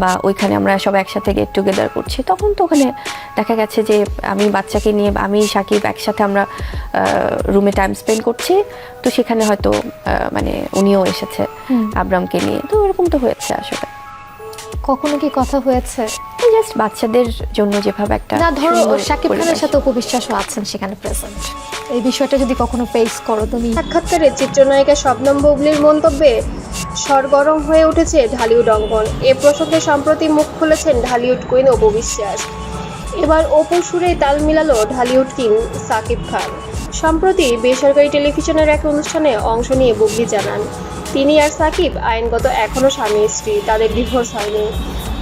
বা ওইখানে আমরা সব একসাথে গেট টুগেদার করছি। তখন তো ওখানে দেখা গেছে যে আমি বাচ্চাকে নিয়ে আমি সাকিব একসাথে আমরা রুমে টাইম স্পেন্ড করছি। তো সেখানে হয়তো মানে উনিও এসেছে আব্রামকে নিয়ে। তো এরকম তো হয়েছে আসলে। কখনো কি কথা হয়েছে? জাস্ট বাচ্চাদের জন্য যেভাবে একটা না ধরো শাকিব খানের সাথে উপবিশ্বাসও আছেন সেখানে প্রেজেন্ট এই বিষয়টা যদি কখনো ফেস করো তুমি। সাক্ষাৎকারে চিত্রনায়িকা শবনম বুবলির মন্তব্যে সরগরম হয়ে উঠেছে ঢালিউড অঙ্গন। এ প্রসঙ্গে সম্প্রতি মুখ খুলেছেন ঢালিউড কুইন অপু বিশ্বাস। এবার অপুর সুরে তাল মিলালো ঢালিউড কিং সাকিব খান। সম্প্রতি বেসরকারি টেলিভিশনের এক অনুষ্ঠানে অংশ নিয়ে বুবলি জানান, তিনি আর সাকিব আইনগত এখনও স্বামী স্ত্রী, তাদের ডিভোর্স হয়নি।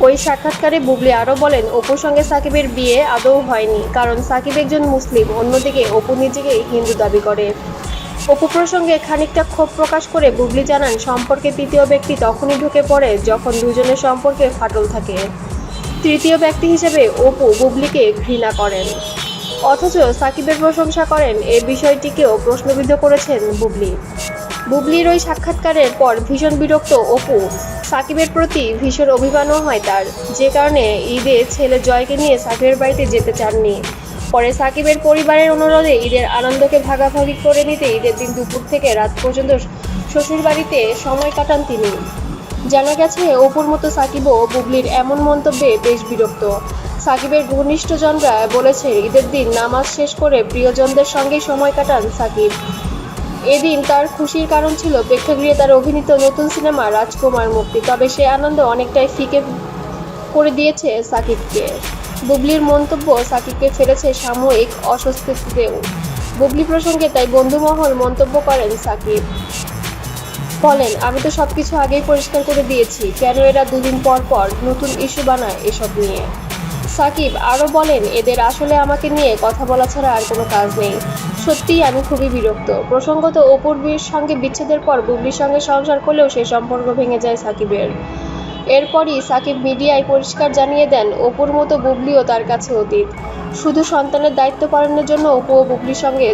ওই সাক্ষাৎকারে বুবলি আরও বলেন, অপুর সঙ্গে সাকিবের বিয়ে আদৌ হয়নি, কারণ সাকিব একজন মুসলিম, অন্যদিকে অপু নিজেকে হিন্দু দাবি করে। অপু প্রসঙ্গে খানিকটা ক্ষোভ প্রকাশ করে বুবলি জানান, সম্পর্কে তৃতীয় ব্যক্তি তখনই ঢুকে পড়ে যখন দুজনের সম্পর্কে ফাটল থাকে। তৃতীয় ব্যক্তি হিসেবে অপু বুবলিকে ঘৃণা করেন। অথচ সাকিবের প্রশংসা করেন এ বিষয়টিকেও প্রশ্নবিদ্ধ করেছেন বুবলি। বুবলির ওই সাক্ষাৎকারের পর ভীষণ বিরক্ত অপু। সাকিবের প্রতি ভীষণ অভিমানও হয় তার। যে কারণে ঈদে ছেলে জয়কে নিয়ে সাকিবের বাড়িতে যেতে চাননি। পরে সাকিবের পরিবারের অনুরোধে ঈদের আনন্দকে ভাগাভাগি করে নিতে ঈদের দিন দুপুর থেকে রাত পর্যন্ত শ্বশুরবাড়িতে সময় কাটান তিনি। জানা গেছে, অপুর মতো সাকিবও বুবলির এমন মন্তব্যে বেশ বিরক্ত। সাকিবের ঘনিষ্ঠজনরা বলেছে, ঈদের দিন নামাজ শেষ করে প্রিয়জনদের সঙ্গে সময় কাটান সাকিব। এদিন তার খুশির কারণ ছিল প্রেক্ষাগৃহে তার অভিনীত নতুন সিনেমা রাজকুমার মুক্তি। তবে সে আনন্দ অনেকটাই ফিকে করে দিয়েছে সাকিবকে। বুবলির মন্তব্য সাকিবকে ফেলেছে সাময়িক অস্বস্তিতেও বুবলি প্রসঙ্গে তাই বন্ধুমহল মন্তব্য করেন সাকিব। বলেন, আমি তো সবকিছু আগেই পরিষ্কার করে দিয়েছি। কেন এরা দুদিন পর পর নতুন ইস্যু বানায় এসব নিয়ে? সাকিব আরও বলেন, এদের আসলে আমাকে নিয়ে কথা বলা ছাড়া আর কোনো কাজ নেই। সত্যিই আমি খুবই বিরক্ত। প্রসঙ্গত অপূর্বীর সঙ্গে বিচ্ছেদের পর বুবলির সঙ্গে সংসার করলেও সেই সম্পর্ক ভেঙে যায় সাকিবের। এরপরই সাকিব মিডিয়ায় পরিষ্কার জানিয়ে দেন, অপুর মতো বুবলিও তার কাছে অতীত। শুধু সন্তানের দায়িত্ব পালনের জন্য অপু ও বুবলির সঙ্গে